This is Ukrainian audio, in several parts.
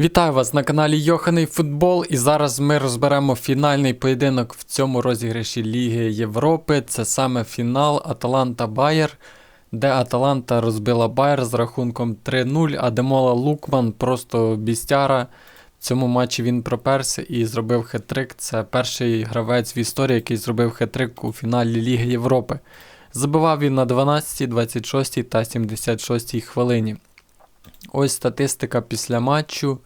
Вітаю вас на каналі Йоханий Футбол. І зараз ми розберемо фінальний поєдинок в цьому розіграші Ліги Європи. Це саме фінал Аталанта Байер, де Аталанта розбила Байер з рахунком 3-0, а Демола Лукман просто бістяра. В цьому матчі він проперся і зробив хет-трик. Це перший гравець в історії, який зробив хет-трик у фіналі Ліги Європи. Забивав він на 12, 26 та 76 хвилині. Ось статистика після матчу.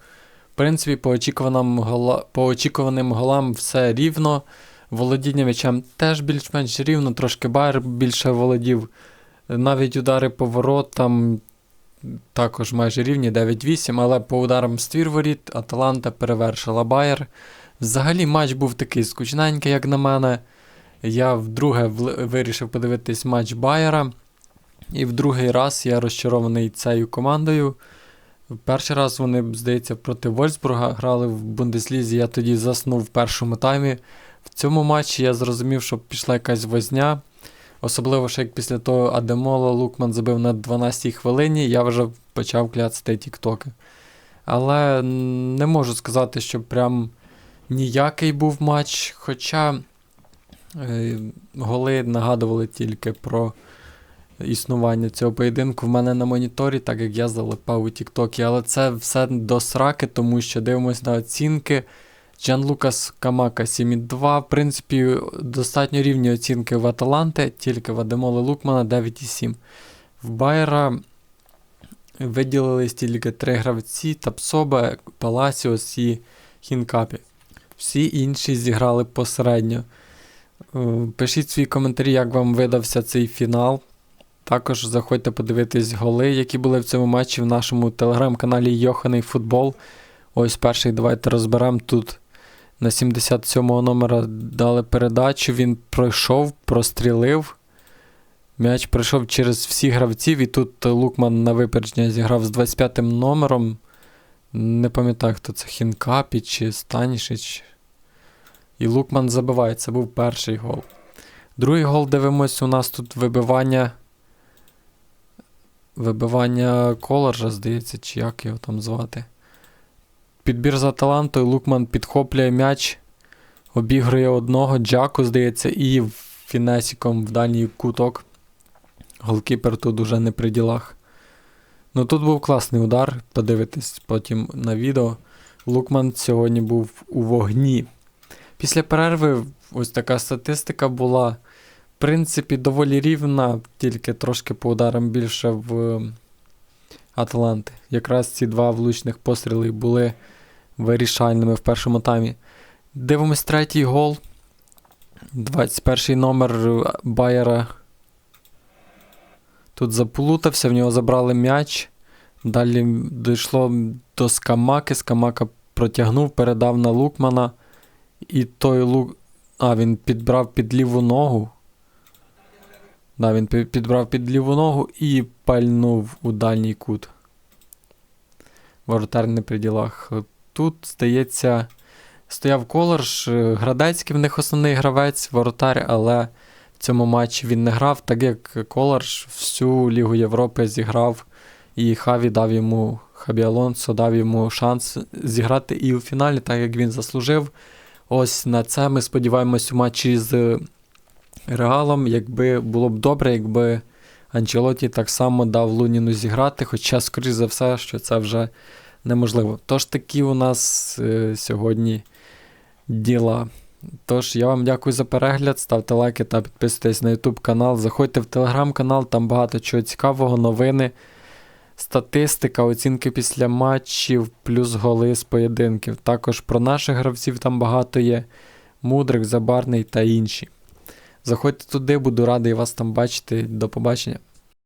В принципі, по очікуваним, гола... по очікуваним голам все рівно. Володіння м'ячем теж більш-менш рівно, трошки Байер більше володів. Навіть удари по воротам також майже рівні 9-8, але по ударам ствір воріт Аталанта перевершила Байер. Взагалі матч був такий скучненький, як на мене. Я вдруге вирішив подивитись матч Байера. І в другий раз я розчарований цією командою. Перший раз вони, здається, проти Вольсбурга грали в Бундеслізі. Я тоді заснув в першому таймі. В цьому матчі я зрозумів, що пішла якась возня. Особливо, що як після того Адемола Лукман забив на 12-й хвилині, я вже почав кляцати тіктоки. Але не можу сказати, що прям ніякий був матч. Хоча е, голи нагадували тільки про існування цього поєдинку в мене на моніторі, так як я залипав у Тіктокі, але це все до сраки, тому що дивимось на оцінки. Джан Лукас Камака 7,2. В принципі, достатньо рівні оцінки в Аталанте, тільки в Адемоли Лукмана 9,7. В Байера виділились тільки три гравці: Тапсоба, Паласіос і Хінкапі. Всі інші зіграли посередньо. Е, Пишіть свої коментарі, як вам видався цей фінал. Також заходьте подивитись голи, які були в цьому матчі в нашому телеграм-каналі Йоханий Футбол. Ось перший давайте розберемо тут. На 77-го номера дали передачу, він пройшов, прострілив. М'яч пройшов через всіх гравців, і тут Лукман на випередження зіграв з 25-м номером. Не пам'ятаю, хто це Хінкапі чи Станішич. І Лукман забиває. Це був перший гол. Другий гол дивимось, у нас тут вибивання. Вибивання Колоржа, здається, чи як його там звати. Підбір за талантою, Лукман підхоплює м'яч, обігрує одного, Джаку, здається, і фінесіком в дальній куток. Голкіпер тут уже не при ділах. Ну тут був класний удар, подивитись потім на відео. Лукман сьогодні був у вогні. Після перерви ось така статистика була. Принципі, доволі рівна, тільки трошки по ударам більше в Атланти. Якраз ці два влучних постріли були вирішальними в першому таймі. Дивимось третій гол. 21 номер Байера. Тут заплутався, в нього забрали м'яч. Далі дійшло до Скамаки. Скамака протягнув, передав на Лукмана. І той лук. А, він підбрав під ліву ногу. Да, він підбрав під ліву ногу і пальнув у дальній кут. Воротар не при ділах. Тут, здається, стояв Колорж, е, Градецький в них основний гравець, воротар, але в цьому матчі він не грав, так як Колорж всю Лігу Європи зіграв, і Хаві дав йому Хабі Алонсо дав йому шанс зіграти і у фіналі, так як він заслужив. Ось на це ми сподіваємось у матчі з Реалом, якби було б добре, якби Анчелоті так само дав Луніну зіграти, хоча, скоріш за все, що це вже неможливо. Тож такі у нас е, сьогодні діла. Тож, я вам дякую за перегляд, ставте лайки та підписуйтесь на YouTube канал. Заходьте в телеграм канал, там багато чого цікавого, новини, статистика, оцінки після матчів, плюс голи з поєдинків. Також про наших гравців там багато є. Мудрик, Забарний та інші. Заходьте туди, буду радий вас там бачити. До побачення.